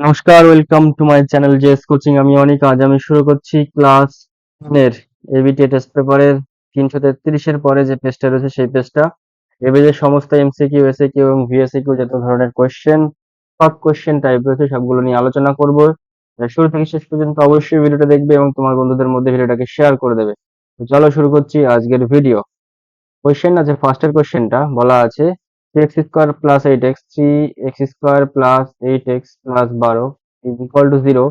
নমস্কার welcome to my channel JS coaching আমি অনেক, আজ আমি শুরু করছি ক্লাস এর এবিটি টেস্ট পেপারের তিনশো তেত্রিশের পরে যে পেজটা রয়েছে সেই পেজটা এ পেজের সমস্ত এমসিকিউ এসএকিউ এবং ভিএসএকিউ যত ধরনের কোয়েশ্চেন সব কোয়েশ্চেন টাইপ রয়েছে, সবগুলো নিয়ে আলোচনা করব। শুরু থেকে শেষ পর্যন্ত অবশ্যই ভিডিওটা দেখবে এবং তোমার বন্ধুদের মধ্যে ভিডিওটাকে শেয়ার করে দেবে। চলো শুরু করছি আজকের ভিডিও কোয়েশ্চেন আছে ফার্স্টের কোয়েশ্চেনটা বলা আছে x square plus eight x three x square plus eight x plus বারো ইকুয়াল টু জিরো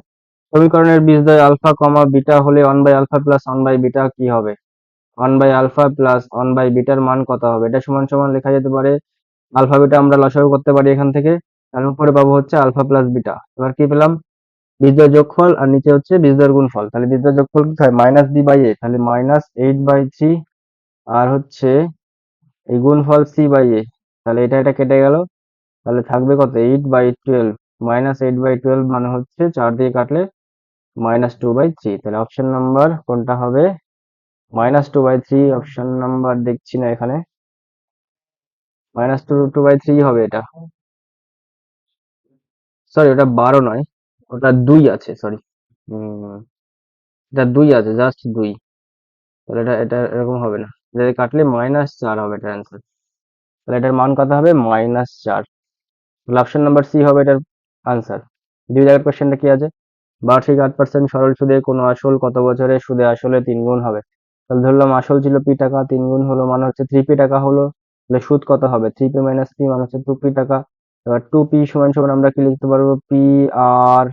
সমীকরণের বীজদ্বয় আলফা কমা বিটা হলে one by alpha plus one by beta কি হবে? One by alpha plus one by bitter মান কত হবে? এটা সমান সমান লেখা যেতে পারে। আলফা বিটা আমরা লসাগু করতে পারি এখান থেকে। তার উপরে পাবো হচ্ছে আলফা প্লাস বিটা এবার কি পেলাম? বীজদ্বয় যোগফল আর নিচে হচ্ছে বীজদ্বয়ের গুণফল। তাহলে বীজদ্বয় যোগফল কি হয় মাইনাস বি বাই এ তাহলে মাইনাস এইট বাই থ্রি আর হচ্ছে এই গুণফল সি বাই এ তাহলে এটা এটা কেটে গেল। তাহলে থাকবে কত? Eight by twelve minus eight by twelve মানে হচ্ছে চার দিয়ে কাটলে মাইনাস টু বাই থ্রি তাহলে অপশন নাম্বার কোনটা হবে? Minus two by three option number দেখছি না এখানে। Minus two two by three হবে এটা। সরি ওটা বারো নয়, ওটা দুই আছে সরি এটা দুই আছে জাস্ট দুই। তাহলে এটা এটা এরকম হবে না। যদি কাটলে মাইনাস চার হবে এটা অ্যান্সার তাহলে এটার মান কত হবে? মাইনাস চার। তাহলে অপশন নাম্বার সি হবে এটার আনসার দুই জায়গার কোশ্চেনটা কি আছে? বার্ষিক আট পার্সেন্ট সরল সুদে কোনো আসল কত বছরে সুদে আসলে তিন গুণ হবে? তাহলে ধরলাম আসল ছিল পি টাকা, তিন গুণ হলো মানে হচ্ছে থ্রি পি টাকা হলো। তাহলে সুদ কত হবে? থ্রি পি মাইনাস পি মানে হচ্ছে টু পি টাকা। এবার টু পি সমান সমান আমরা কি লিখতে পারব? পি আর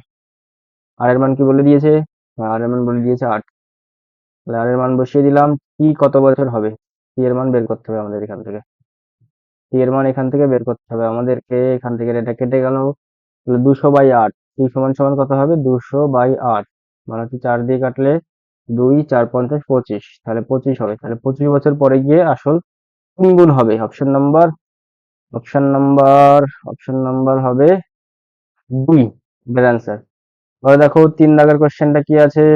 আর এর মান কি বলে দিয়েছে? আর এর মান বলে দিয়েছে আট। তাহলে আর এর মান বসিয়ে দিলাম, পি কত বছর হবে? পি এর মান বের করতে হবে আমাদের এখান থেকে। এর মান এখান থেকে বের করতে হবে। আমাদেরকে এখান থেকে এটা কেটে গেল দুশো বাই আট। পি সমান সমান কত হবে? দুশো বাই আট। মানে হচ্ছে চার দিয়ে কাটলে দুই, চার, পঞ্চাশ, পঁচিশ। তাহলে পঁচিশ হবে। তাহলে পঁচিশ বছর পরে গিয়ে আসল তিন গুণ হবে। Option number option number option number হবে দুই অ্যান্সার এবার দেখো তিন দাগের কোশ্চেনটা কি আছে?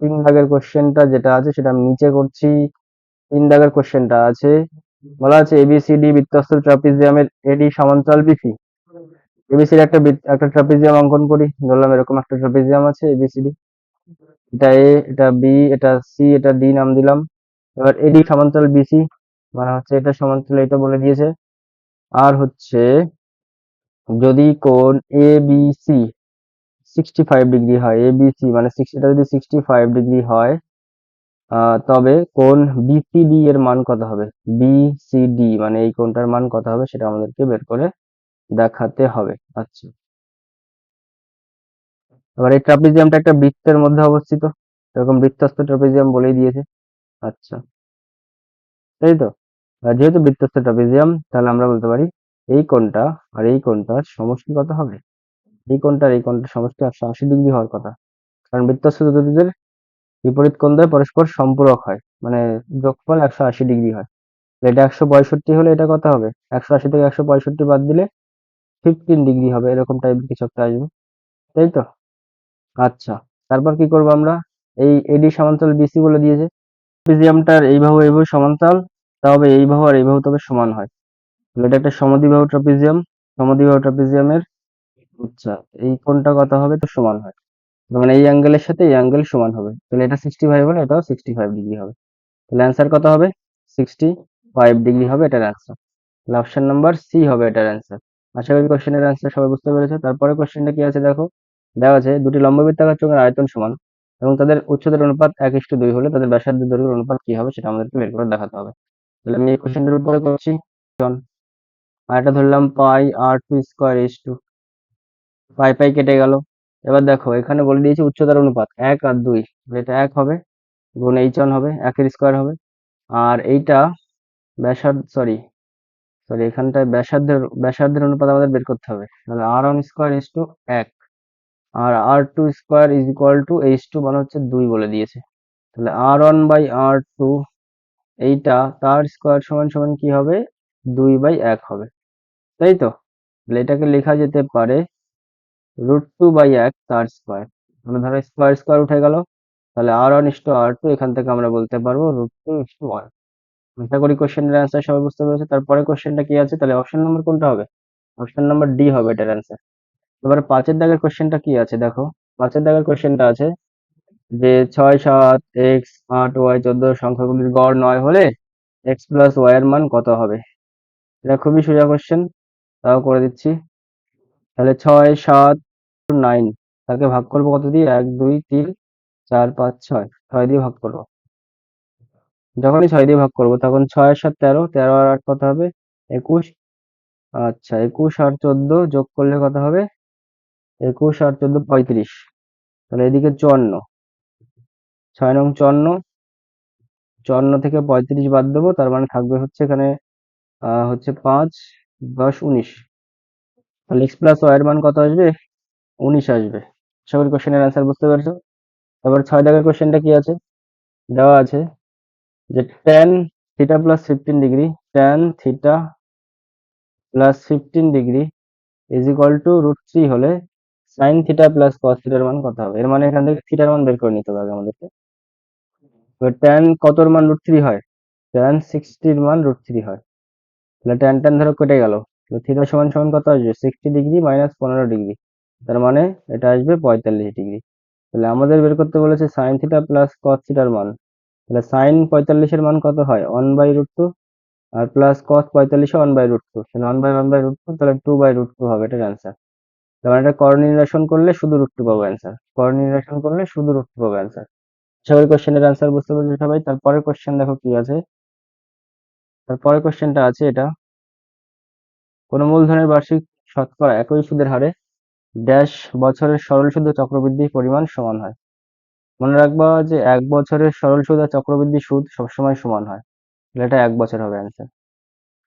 তিন দাগের কোশ্চেনটা যেটা আছে সেটা আমি নিচে করছি। তিন দাগের কোশ্চেনটা আছে বলা আছে এবিসিডি বৃত্তস্থ ট্রাপিজিয়ামের এডি সমান্তরাল বিসি এবিসিডি একটা একটা ট্রাপিজিয়াম অঙ্কন করি। ধরলাম এরকম একটা ট্রাপিজিয়াম আছে এবিসিডি এটা এ এটা বি এটা সি এটা ডি নাম দিলাম। এবার এডি সমান্তরাল বিসি মানে হচ্ছে এটা সমান্তরাল, এটা বলে দিয়েছে। আর হচ্ছে যদি কোণ A B C sixty five degree হয় এ বি সি মানে এটা যদি সিক্সটি ফাইভ ডিগ্রি হয় তবে কোণ বিসিডি এর মান কত হবে? বিসিডি মানে এই কোণটার মান কত হবে সেটা আমাদেরকে বের করে দেখাতে হবে। আচ্ছা। এবার এই ট্রাপিজিয়ামটা একটা বৃত্তের মধ্যে অবস্থিত। এরকম বৃত্তস্থ ট্রাপিজিয়াম বলেই দিয়েছে। আচ্ছা। তাই তো। যেহেতু বৃত্তস্থ ট্রাপিজিয়াম, তাহলে আমরা বলতে পারি এই কোণটা আর এই কোণটার সমষ্টি কত হবে? এই কোণটার এই কোণটার সমষ্টি একশো আশি ডিগ্রি হওয়ার কথা। কারণ বৃত্তস্থ চতুর্ভুজের বিপরীত কোণ দ্বয় পরস্পর সম্পূরক হয়। মানে যোগফল একশো আশি ডিগ্রি হয়। এটা একশো পঁয়ষট্টি হলে এটা কত হবে? একশো আশি থেকে একশো পঁয়ষট্টি বাদ দিলে ফিফটিন ডিগ্রি হবে, এরকম টাইপের কিছু একটা আসবে। তাই তো? আচ্ছা তারপর কি করব আমরা? এই এডি সমান্তরাল বিসি বলে দিয়েছে। ট্রাপিজিয়ামটার এই বাহু এই বাহু সমান্তরাল তবে এই বাহু আর এই বাহু তবে সমান হয়। এটা একটা সমদ্বিবাহু ট্রাপিজিয়াম সমদ্বিবাহু ট্রাপিজিয়ামের আচ্ছা এই কোণটা কত হবে? তো সমান হয়। মানে এই অ্যাঙ্গেলের সাথে এই অ্যাঙ্গেল সমান হবে। তাহলে এটা সিক্সটি ফাইভ হলে এটাও সিক্সটি ফাইভ ডিগ্রি হবে। তাহলে অ্যান্সার কত হবে? সিক্সটি ফাইভ ডিগ্রি হবে এটার অ্যান্সার তাহলে অপশন নাম্বার সি হবে এটার অ্যান্সার আশা করি কোশ্চেনের অ্যান্সার সবাই বুঝতে পেরেছে। তারপরে কোশ্চেনটা কি আছে দেখো? দেওয়া আছে, দুটি লম্ববৃত্তাকার চোখের আয়তন সমান এবং তাদের উচ্চতার অনুপাত এক ইস্টু দুই হলে তাদের ব্যাসার্ধের দৈর্ঘ্যের অনুপাত কি হবে সেটা আমাদেরকে বের করে দেখাতে হবে। তাহলে আমি এই কোশ্চেনটার উপরে করছি। আর এটা ধরলাম pi r two square is two. Pi pi কেটে গেল। এবার দেখো, এখানে বলে দিয়েছি উচ্চতার অনুপাত, এক আর দুই এটা এক হবে, গুণ এইচ ওয়ান হবে, একের স্কোয়ার হবে। আর এইটা ব্যাসার্ধ সরি সরি এখানটায় ব্যাসার্ধের ব্যাসার্ধের অনুপাত আমাদের বের করতে হবে। তাহলে r one square is to এক, আর r two square is equal to H two মানে হচ্ছে দুই বলে দিয়েছে। তাহলে r one by r two, এইটা তার স্কোয়ার সমান সমান কি হবে? দুই বাই এক হবে। তাই তো? তাহলে এটাকে লেখা যেতে পারে রুট টু বাই এক তার স্কোয়ার। মানে ধরো স্কোয়ার স্কোয়ার উঠে গেল, তাহলে r one is to r two, এখান থেকে আমরা বলতে পারব root two is to one. আশা করি কোশ্চেনের অ্যান্সার সবাই বুঝতে পেরেছে। তারপরে কোশ্চেনটা কি আছে? তাহলে অপশন নাম্বার কোনটা হবে? অপশন নাম্বার ডি হবে এটার অ্যান্সার এবার পাঁচের দাগের কোশ্চেনটা কি আছে? দেখো, পাঁচের দাগের কোশ্চেনটা আছে যে ছয় সাত এক্স আট ওয়াই চোদ্দ সংখ্যাগুলির গড় নয় হলে এক্স প্লাস ওয়াই এর মান কত হবে? এটা খুবই সোজা কোশ্চেন তাও করে দিচ্ছি। তাহলে ছয়, সাত, নাইন। তাকে ভাগ করব কত দিয়ে? এক, দুই, তিন, চার, পাঁচ, ছয়। ছয় দিয়ে ভাগ করব। যখনই ছয় দিয়ে ভাগ করব, তখন ছয়, সাত, তেরো। তেরো আর আট কত হবে? একুশ। আচ্ছা একুশ আর চোদ্দ যোগ করলে কত হবে? একুশ আর চোদ্দ, পঁয়ত্রিশ। তাহলে এদিকে চুয়ান্ন। ছয় নং চুয়ান্ন। চুয়ান্ন থেকে পঁয়ত্রিশ বাদ দেবো, তার মানে থাকবে হচ্ছে এখানে হচ্ছে পাঁচ দশ উনিশ। তাহলে এক্স প্লাস ওয়াই এর মান কত আসবে? উনিশ আসবে। আশা করি কোশ্চেনের অ্যান্সার বুঝতে পেরেছ? তারপর ছয় দাগের কোশ্চেনটা কি আছে? দেওয়া আছে যে tan theta plus fifteen degree tan theta plus fifteen degree is equal to root three হলে সাইন থিটা প্লাস কস থিটার মান কত হবে? এর মানে এখান থেকে থিটার মান বের করে নিতে হবে আমাদেরকে। টেন কতর মান রুট থ্রি হয়? টেন সিক্সটির মান রুট থ্রি হয়। তাহলে টেন টেন ধরো কেটে গেল। তো থিটা সমান সমান কত আসবে? সিক্সটি ডিগ্রি মাইনাস পনেরো ডিগ্রি তার মানে এটা আসবে পঁয়তাল্লিশ ডিগ্রি তাহলে আমাদের বের করতে বলেছে সাইন থিটা প্লাস কস থিটার মান। তাহলে সাইন পঁয়তাল্লিশের মান কত হয়? ওয়ান বাই রুট টু আর প্লাস কস পঁয়তাল্লিশে ওয়ান বাই রুট টু তাহলে one by one by root two তাহলে টু বাই রুট টু হবে এটার অ্যান্সার তার মানে এটা কর করলে শুধু রুট টু পাবো অ্যান্সার কর করলে শুধু রুট টু পাবো অ্যান্সার করি কোশ্চেনের অ্যান্সার বুঝতে পেরেছ সবাই। তারপরের কোশ্চেন দেখো কি আছে। তারপরের কোশ্চেনটা আছে এটা। কোন মূলধনের বার্ষিক শতকরা একই সুদের হারে ড্যাশ বছরের সরল সুদ ও চক্রবৃদ্ধি পরিমাণ সমান হয়। মনে রাখবা যে এক বছরের সরল সুদ আর চক্রবৃদ্ধি সুদ সবসময় সমান হয়। এটা এক বছর হবে অ্যান্সার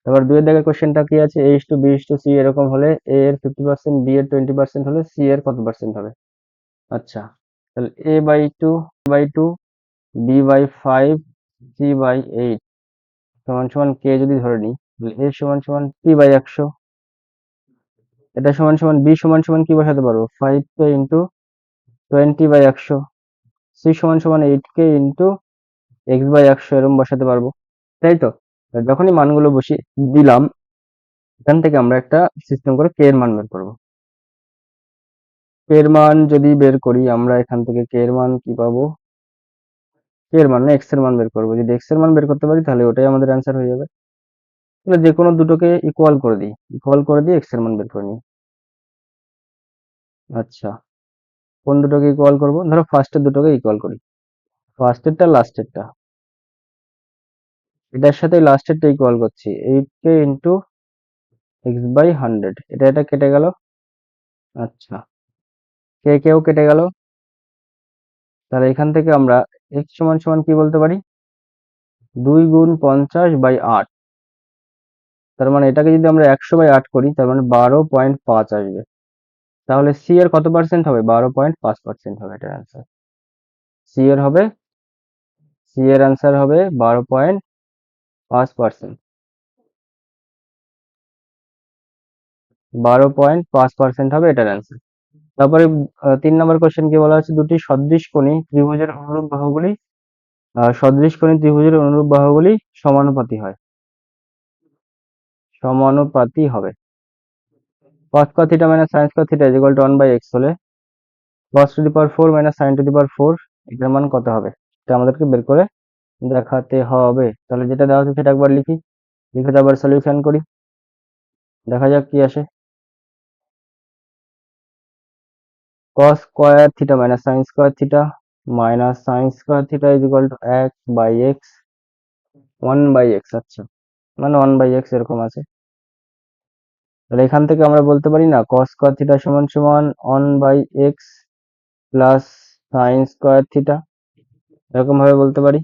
এবার দুয়ের দাগের কোশ্চেনটা কি আছে? H to B to C এরকম হলে এ এর ফিফটি পার্সেন্ট বি এর টোয়েন্টি পার্সেন্ট হলে সি এর কত পার্সেন্ট হবে? আচ্ছা তাহলে A by two by two B by five C by eight সমান সমান কে যদি ধরে নিই, তাহলে এ সমান সমান পি বাই একশো এটা সমান সমান বি সমান সমান কি বসাতে পারব? ফাইভ কে ইন্টু টোয়েন্টি বাই একশো। সি সমান সমান এইট কে ইন্টু এক্স বাই একশো এরকম বসাতে পারব। তাই তো? যখনই মানগুলো বসিয়ে দিলাম, এখান থেকে আমরা একটা সিস্টেম করে কে এর মান বের করব। কে এর মান যদি বের করি, আমরা এখান থেকে কে এর মান কি পাবো? কে এর মান না এক্সের মান বের করব। যদি এক্সের মান বের করতে পারি, তাহলে ওটাই আমাদের অ্যান্সার হয়ে যাবে। তাহলে যে কোনো দুটোকে ইকুয়াল করে দিই। ইকুয়াল করে দিয়ে এক্সের মান বের করে নিই। আচ্ছা কোন দুটোকে ইকুয়াল করব? ধরো ফার্স্টের দুটোকে ইকুয়াল করি। ফার্স্টেরটা লাস্টেরটা এটার সাথে লাস্টেরটা ইকুয়াল করছি। এইট কে ইন্টু এক্স বাই হান্ড্রেড এটা এটা কেটে গেল। আচ্ছা কে কেও কেটে গেল। তাহলে এখান থেকে আমরা এক্স সমান সমান কি বলতে পারি? দুই গুণ পঞ্চাশ বাই আট। তার মানে এটাকে যদি আমরা একশো বাই আট করি, তার মানে বারো পয়েন্ট পাঁচ আসবে। তাহলে সি এর কত পার্সেন্ট হবে? বারো পয়েন্ট পাঁচ পার্সেন্ট হবে এটার অ্যান্সার সি এর হবে সি এর অ্যান্সার হবে বারো পয়েন্ট পাঁচ পার্সেন্ট বারো পয়েন্ট পাঁচ পার্সেন্ট হবে এটার অ্যান্সার তারপরে তিন নম্বর কোশ্চেন কি বলা হচ্ছে দুটি সদৃশ কোণী ত্রিভুজের অনুরূপ বাহুগুলি সদৃশ কোণী ত্রিভুজের অনুরূপ বাহুগুলি সমানুপাতি হয়। সমানুপাতি হবে। cos square theta minus sin square theta equal to one by x হলে cos power four minus sine to the power four এটার মান কত হবে? এটা আমাদেরকে বের করে দেখাতে হবে। তাহলে যেটা দেওয়া আছে সেটা একবার লিখি। লিখে আবার সলিউশন করি। দেখা যাক কি আসে। cos square theta minus sin square theta minus sin square theta two by x one by x আচ্ছা। মানে ওয়ান বাই এক্স এরকম আছে। তাহলে এখান থেকে আমরা বলতে পারি না, cos স্কয়ার থিটা সমান সমান one by x plus sine square theta এরকম ভাবে বলতে পারি।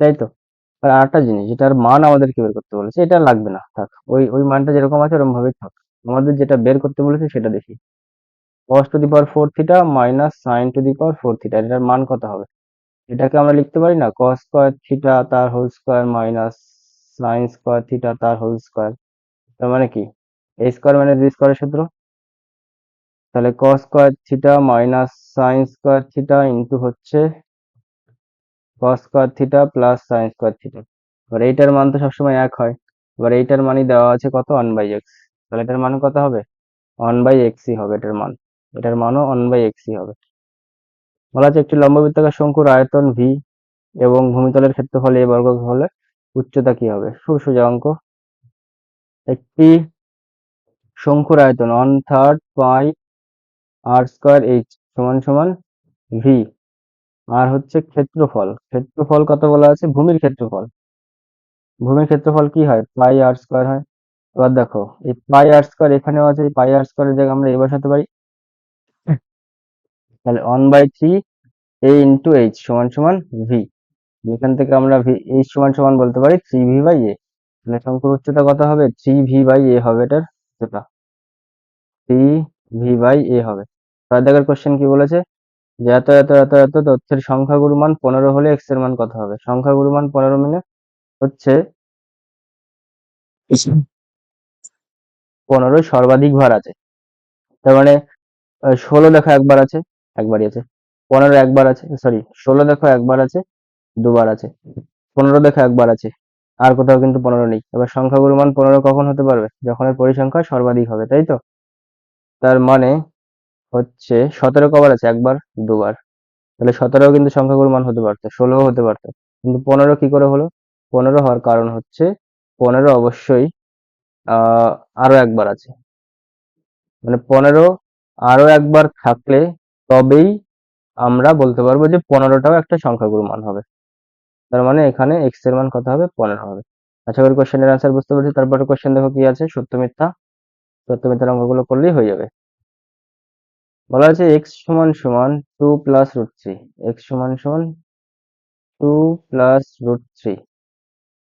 তাই তো? আর আরেকটা জিনিস যেটার মান আমাদেরকে বের করতে বলেছে, এটা লাগবে না, থাক, ওই ওই মানটা যেরকম আছে ওরকম ভাবেই থাক। আমাদের যেটা বের করতে বলেছে সেটা দেখি। cos to the power four theta minus sine to the power four theta এটার মান কত হবে? এটাকে আমরা লিখতে পারি না, cos স্কয়ার থিটা তার whole square minus sine square theta তার হোল স্কয়ার তার মানে কি? A স্কয়ার মাইনাস বি স্কয়ারের সূত্র। তাহলে cos square theta minus sine square theta into হচ্ছে cos square theta plus sine square theta এবার এইটার মান তো সবসময় এক হয়। এবার এইটার মানই দেওয়া আছে কত? ওয়ান বাই এক্স তাহলে এটার মান কত হবে? ওয়ান বাই এক্সই হবে এটার মান। এটার মানও ওয়ান বাই এক্সই হবে। বলা আছে একটি লম্ববৃত্তাকার শঙ্কুর আয়তন ভি এবং ভূমিতলের ক্ষেত্রফল এ বর্গ হলে উচ্চতা কি হবে? খুব সোজা অঙ্ক। একটি শঙ্কুর আয়তন one third pi r square H সমান সমান ভি আর হচ্ছে ক্ষেত্রফল। ক্ষেত্রফল কত বলা আছে? ভূমির ক্ষেত্রফল। ভূমির ক্ষেত্রফল কি হয়? পাই আর স্কোয়ার হয়। এবার দেখো, এই পাই আর স্কোয়ার এখানেও আছে, এই পাই আর স্কোয়ারের জায়গায় আমরা এ বসাতে পারি। তাহলে one by three A into H সমান সমান ভি এখান থেকে আমরা এইচ সমান সমান বলতে পারি থ্রি ভি বাই এ তাহলে শঙ্কুর উচ্চতা কত হবে? থ্রি ভি বাই এ হবে এটার উচ্চতা। থ্রি ভি বাই এ হবে। ছয় দাগের কোশ্চেন কি বলেছে? যে এত এত এত এত তথ্যের সংখ্যাগুরু মান পনেরো হলে এক্সের মান কত হবে? সংখ্যাগুরু মান পনেরো মানে হচ্ছে পনেরো সর্বাধিক ভার আছে। তার মানে ষোলো দেখো একবার আছে একবারই আছে। পনেরো একবার আছে সরি ষোলো দেখো একবার আছে। দুবার আছে। পনেরো দেখো একবার আছে। আর কোথাও কিন্তু পনেরো নেই। এবার সংখ্যাগুরু মান পনেরো কখন হতে পারবে? যখন এর পরিসংখ্যা সর্বাধিক হবে, তাই তো? তার মানে হচ্ছে সতেরো কবার আছে, একবার, দুবার। তাহলে সতেরো কিন্তু সংখ্যাগুরু মান হতে পারতো, ষোলোও হতে পারতো। কিন্তু পনেরো কি করে হলো? পনেরো হওয়ার কারণ হচ্ছে পনেরো অবশ্যই, আহ, আরও একবার আছে। মানে পনেরো আরও একবার থাকলে তবেই আমরা বলতে পারব যে পনেরোটাও একটা সংখ্যাগুরু মান হবে। তার মানে এখানে এক্সের মান কত হবে? পনেরো হবে। আশা করি কোশ্চেনের আনসার বুঝতে পারছি। তারপরে কোশ্চেন দেখো কি আছে? সত্য মিথ্যা। সত্য মিথ্যার অঙ্কগুলো করলেই হয়ে যাবে। বলা আছে এক্স সমান সমান two plus root three x সমান সমান টু প্লাস রুট থ্রি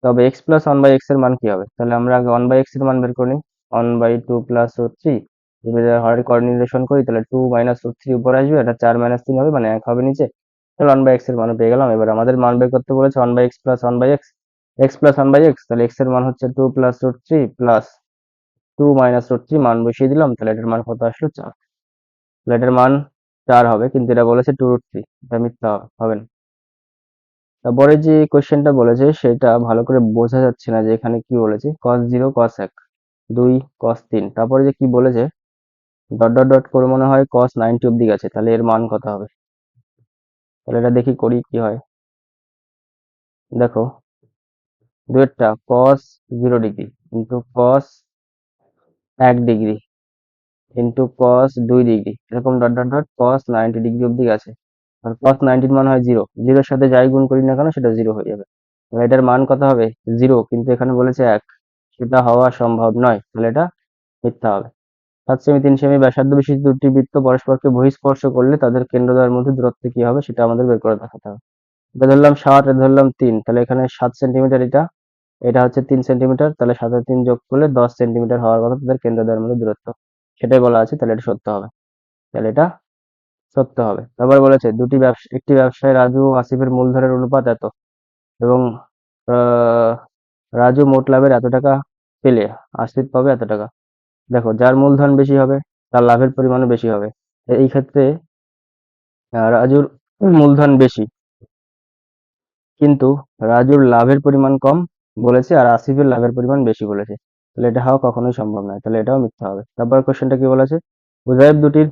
তবে এক্স প্লাস ওয়ান বাই এক্সের মান কি হবে? তাহলে আমরা আগে ওয়ান বাই এক্সের মান বের করি। One by two plus root three যদি হরের কোঅর্ডিনেশন করি, তাহলে টু মাইনাস রুট থ্রি উপরে আসবে। এটা চার মাইনাস তিন হবে মানে এক হবে নিচে। ওয়ান বাই এক্সের মান পেয়ে গেলাম। এবার আমাদের মান বের করতে বলেছে one by x plus one by x x plus one by x তাহলে এক্সের মান হচ্ছে two plus root three plus two minus root three মান বসিয়ে দিলাম, তাহলে এটার মান কত আসলো? চার। তাহলে এটার মান চার হবে, কিন্তু এটা বলেছে টু রুট থ্রি এটা মিথ্যা হবে না। তারপরে যে কোশ্চেনটা বলেছে, সেটা ভালো করে বোঝা যাচ্ছে না যে এখানে কি বলেছে। কস জিরো কস এক, দুই কস তিন। তারপরে যে কি বলেছে ডট ডট ডট করে মনে হয় কস নাইনটি অব্দি গেছে, তাহলে এর মান কত হবে? তাহলে এটা দেখি করি কি হয়। দেখো, দুয়েরটা cos zero degree into cos এক ডিগ্রি ইন্টু কস দুই ডিগ্রি এরকম dot dot dot cos ninety degree অব্দি আছে আর কস নাইনটির মান হয় জিরো জিরোর সাথে যাই গুণ করি না কেন সেটা জিরো হয়ে যাবে। এটার মান কত হবে? জিরো কিন্তু এখানে বলেছে এক। সেটা হওয়া সম্ভব নয়। তাহলে এটা মিথ্যা হবে। সাত সেমি তিন সেমি ব্যাসার্ধ বিশিষ্ট দুটি বৃত্ত পরস্পরকে বহিঃস্পর্শ করলে তাদের কেন্দ্রদ্বয়ের মধ্যে দূরত্ব কি হবে সেটা আমাদের বের করে দেখাতে হবে। এটা ধরলাম সাত, এটা ধরলাম তিন, তাহলে এখানে সাত সেন্টিমিটার এটা এটা হচ্ছে তিন সেন্টিমিটার, তাহলে সাথে তিন যোগ করলে দশ সেন্টিমিটার হওয়ার কথা, তাদের কেন্দ্রদ্বয়ের মধ্যে দূরত্ব। সেটাই বলা আছে, তাহলে এটা সত্য হবে। তাহলে এটা সত্য হবে। তারপর বলেছে, দুটি ব্যবসা, একটি ব্যবসায় রাজু ও আসিফের মূলধনের অনুপাত এত, এবং রাজু মোট লাভের এত টাকা পেলে আসিফ পাবে এত টাকা। দেখো, যার মূলধন বেশি হবে, তার লাভের পরিমাণও বেশি হবে। এই ক্ষেত্রে রাজুর মূলধন বেশি। কিন্তু রাজুর লাভের পরিমাণ কম বলেছে আর আসিফের লাভের পরিমাণ বেশি বলেছে। তাহলে এটা হওয়া কখনোই সম্ভব নয়। তাহলে এটাও মিথ্যা হবে। তারপর কোশ্চেনটা কি বলেছে? উজাইব দুটির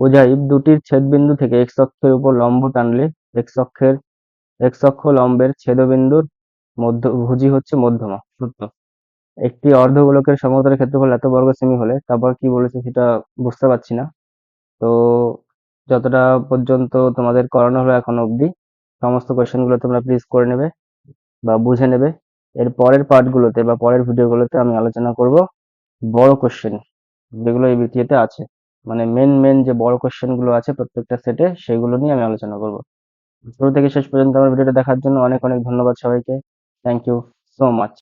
উজাইব দুটির ছেদবিন্দু থেকে এক অক্ষের উপর লম্ব টানলে এক অক্ষের এক অক্ষ লম্বের ছেদবিন্দুর মধ্য, ভুজি হচ্ছে মধ্যমা, সূত্র। একটি অর্ধগোলকের সমতলের ক্ষেত্রফল এত বর্গ সেমি হলে, তারপর কি বলেছে সেটা বুঝতে পারছি না। তো যতটা পর্যন্ত তোমাদের করানো হলো এখন অবধি, সমস্ত কোয়েশ্চেনগুলো তোমরা প্লিজ করে নেবে বা বুঝে নেবে। এর পরের পার্টগুলোতে বা পরের ভিডিওগুলোতে আমি আলোচনা করব বড় কোশ্চেন যেগুলো এই ভিডিওতে আছে। মানে মেন মেন যে বড় কোশ্চেনগুলো আছে প্রত্যেকটা সেটে সেগুলো নিয়ে আমি আলোচনা করব। শুরু থেকে শেষ পর্যন্ত আমার ভিডিওটা দেখার জন্য অনেক অনেক ধন্যবাদ সবাইকে। Thank you so much